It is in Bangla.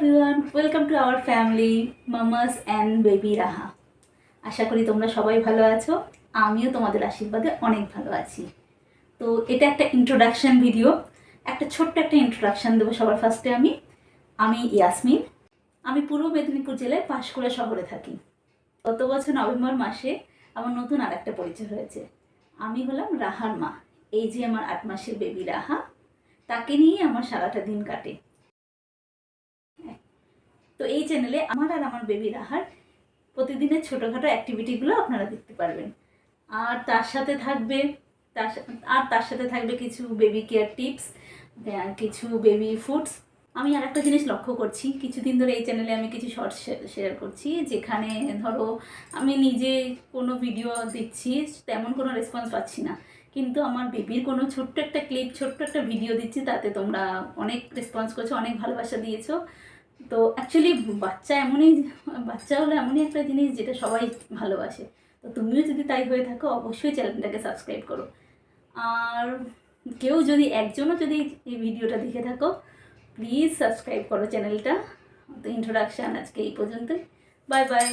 Everyone welcome to our family mamas and baby Raha আশা করি তোমরা সবাই ভালো আছো। আমিও তোমাদের আশীর্বাদে অনেক ভালো আছি। তো এটা একটা ইন্ট্রোডাকশন ভিডিও একটা ছোট্ট একটা ইন্ট্রোডাকশন দেবো সবার ফার্স্টে আমি। আমি ইয়াসমিন। আমি পূর্ব মেদিনীপুর জেলায় পাঁশকুড়া শহরে থাকি। গত বছর নভেম্বর মাসে আমার নতুন আর একটা পরিচয় হয়েছে। আমি হলাম রাহার মা। এই যে আমার আট মাসের বেবি রাহা, তাকে নিয়ে আমার সারাটা দিন কাটে। তো এই চ্যানেলে আমার আর আমার বেবি রাহার প্রতিদিনের ছোটোখাটো অ্যাক্টিভিটিগুলো আপনারা দেখতে পারবেন। আর তার সাথে থাকবে, তার আর তার সাথে থাকবে কিছু বেবি কেয়ার টিপস কিছু বেবি ফুডস আমি আর একটা জিনিস লক্ষ্য করছি, কিছুদিন ধরে এই চ্যানেলে আমি কিছু শর্টস শেয়ার করছি, যেখানে ধরো আমি নিজে কোনো ভিডিও দিচ্ছি, তেমন কোনো রেসপন্স পাচ্ছি না। কিন্তু আমার বেবির কোনো ছোট্ট একটা ক্লিপ ছোট্ট একটা ভিডিও দিচ্ছি, তাতে তোমরা অনেক রেসপন্স করছ, অনেক ভালোবাসা দিয়েছ। তো অ্যাকচুয়ালি বাচ্চা এমনই, বাচ্চা হলো এমনই একটা জিনিস যেটা সবাই ভালোবাসে। তো তুমিও যদি তাই হয়ে থাকো, অবশ্যই চ্যানেলটাকে সাবস্ক্রাইব করো। আর কেউ যদি, একজনও যদি এই ভিডিওটা দেখে থাকো প্লিজ সাবস্ক্রাইব করো চ্যানেলটা তো ইন্ট্রোডাকশান আজকে এই পর্যন্তই। Bye bye